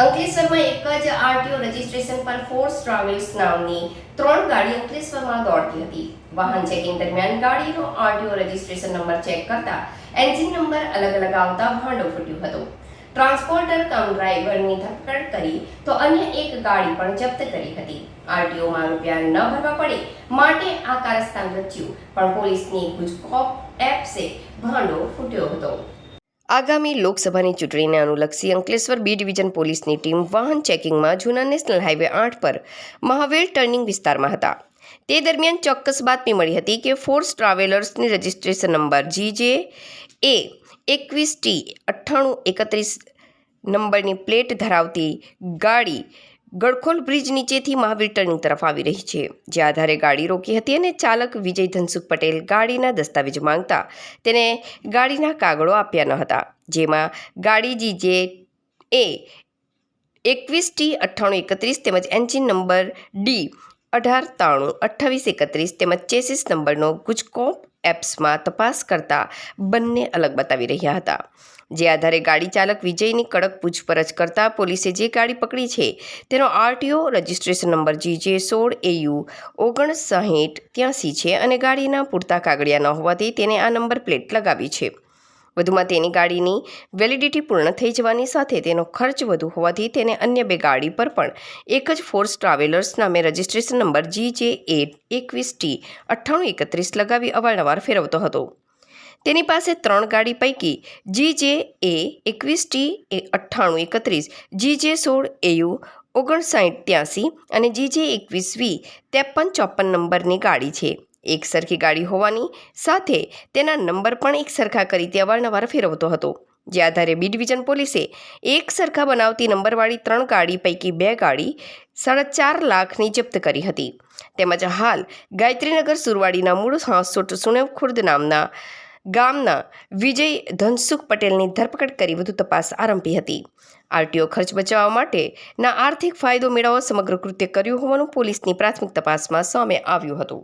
અંકલેશ્વરમાં એક જ આરટીઓ રજીસ્ટ્રેશન પર ફોર્સ ટ્રાવેલ્સ નામની ત્રણ ગાડી અંકલેશ્વરમાં દોડતી હતી. વાહન ચેકિંગ દરમિયાન ગાડીનો આરટીઓ રજીસ્ટ્રેશન નંબર ચેક કરતા એન્જિન નંબર અલગ અલગ આવતા ભાંડો ફૂટ્યો હતો. ટ્રાન્સપોર્ટર કમ ડ્રાઈવરની ધરપકડ કરી તો અન્ય એક ગાડી પણ જપ્ત કરી હતી. આરટીઓમાં રૂપિયા ન ભરવા પડે માટે આ કારસ્તાન રચ્યું, પણ પોલીસની ગુજકોપ એપ્સે ભાંડો ફૂટ્યો હતો. આગામી લોકસભાની ચૂંટણીને અનુલક્ષી અંકલેશ્વર બી ડિવિઝન પોલીસની ટીમ વાહન ચેકિંગમાં જૂના નેશનલ હાઇવે આઠ પર મહાવેલ ટર્નિંગ વિસ્તારમાં હતા. તે દરમિયાન ચોક્કસ બાતમી મળી હતી કે Force ટ્રાવેલર્સની registration number G J A એકવીસ ટી અઠ્ઠાણું એકત્રીસ નંબરની પ્લેટ ધરાવતી ગાડી ગડખોલ બ્રિજ નીચેથી મહાવીર ટર્નિંગ તરફ આવી રહી છે. જે આધારે ગાડી રોકી હતી અને ચાલક વિજય ધનસુખ પટેલ ગાડીના દસ્તાવેજ માંગતા તેને ગાડીના કાગળો આપ્યા ન હતા. જેમાં ગાડી જીજે એ એકવીસ ટી અઠ્ઠાણું એકત્રીસ તેમજ એન્જિન નંબર ડી અઢાર ત્રાણું અઠ્ઠાવીસ એકત્રીસ તેમજ ચેસિસ નંબરનો ગુજકોપ એપ્સમાં તપાસ કરતા બંને અલગ બતાવી રહ્યા હતા. જે આધારે ગાડી ચાલક વિજયની કડક પૂછપરછ કરતા પોલીસે જે ગાડી પકડી છે, તેનો આરટીઓ રજિસ્ટ્રેશન નંબર જીજે સોળ એયુ ઓગણસાહીઠ ત્યાંસી છે અને ગાડીના પૂરતા કાગળિયા ન હોવાથી તેને આ નંબર પ્લેટ લગાવી છે. વધુમાં તેની ગાડીની વેલિડિટી પૂર્ણ થઈ જવાની સાથે તેનો ખર્ચ વધુ હોવાથી તેને અન્ય બે ગાડી પર પણ એક જ ફોર્સ ટ્રાવેલર્સ નામે registration number G J eight એકવીસ ટી અઠ્ઠાણું એકત્રીસ લગાવી અવારનવાર ફેરવતો હતો. તેની પાસે ત્રણ ગાડી પૈકી જી જે એ એકવીસ ટી એ અઠ્ઠાણું એકત્રીસ જી જે સોળ એયુ ઓગણસાઠ ત્યાંસી અને જી જે એકવીસ વી ત્રેપન ચોપન નંબરની ગાડી છે. એક સરખી ગાડી હોવાની સાથે તેના નંબર પણ એક સરખા કરી તે અવારનવાર ફેરવતો હતો. જે આધારે બી ડિવિઝન પોલીસે એક સરખા બનાવતી નંબરવાળી ત્રણ ગાડી પૈકી બે ગાડી સાડા ચાર લાખની જપ્ત કરી હતી. તેમજ હાલ ગાયત્રીનગર સુરવાડીના મૂળ હાંસોટ સુનેવ ખુર્દ નામના ગામના વિજય ધનસુખ પટેલની ધરપકડ કરી વધુ તપાસ આરંભી હતી. આરટીઓ ખર્ચ બચાવવા માટેના આર્થિક ફાયદો મેળવવા સમગ્ર કૃત્ય કર્યું હોવાનું પોલીસની પ્રાથમિક તપાસમાં સામે આવ્યું હતું.